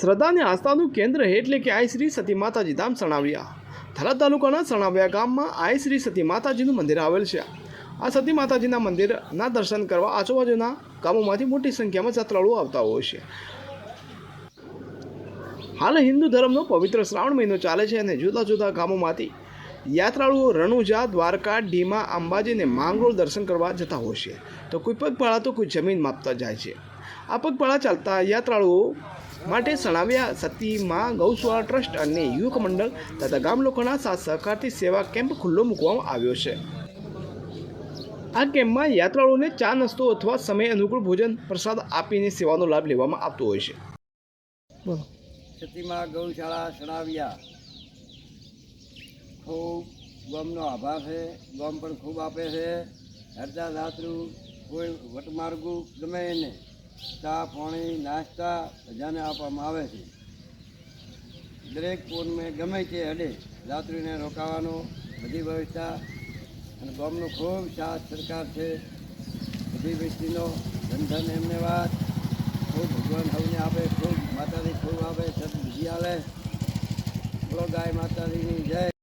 શ્રદ્ધા અને આસ્થાનું કેન્દ્ર એટલે કે આઈ શ્રી સતી માતાજી ધામ સણાવ્યા થરાદ તાલુકાના સણાવ્યા ગામમાં આઈ શ્રી સતી માતાજીનું મંદિર આવેલ છે. આ સતી માતાજીના મંદિરના દર્શન કરવા આજુબાજુના ગામોમાંથી મોટી સંખ્યામાં યાત્રાળુઓ આવતા હોય છે. હાલ હિન્દુ ધર્મનો પવિત્ર શ્રાવણ મહિનો ચાલે છે અને જુદા જુદા ગામોમાંથી યાત્રાળુઓ રણુજા દ્વારકા ડીમા અંબાજી અને માંગરોળ દર્શન કરવા જતા હોય છે. તો કોઈ પગપાળા તો કોઈ જમીન માપતા જાય છે. આ પગપાળા ચાલતા યાત્રાળુઓ માટે સણાવ્યા સતીમાં ગૌશાળા ટ્રસ્ટ અને યુવક મંડળ તથા ગામ લોકોના સાથ સહકારથી સેવા કેમ્પ ખુલ્લો મૂકવામાં આવ્યો છે. આ કેમ્પમાં યાત્રાળુઓને ચા નાસ્તો અથવા સમય અનુકૂળ ભોજન પ્રસાદ આપીને સેવાનો લાભ લેવામાં આવતો હોય છે. સતીમાં ગૌશાળા સણાવ્યા ખૂબ ગમનો આભાર છે. ગમ પણ ખૂબ આપે છે. હરતા રાત્રુ કોઈ વટમાર્ગું ગમે એને. ચા, પાણી, નાસ્તા બધાને આપવામાં આવે છે. દરેક કોણમાં ગમે તે હડે રાત્રિને રોકાવાનો બધી વ્યવસ્થા અને ગામનો ખૂબ સાથ સરકાર છે. બધી વ્યક્તિનો ધનધન એમને વાત. ખૂબ ભગવાન સૌને આપે, ખૂબ માતાજી ખૂબ આપે સદ બીજી આવે બોલો, ગાય માતાજીની જય.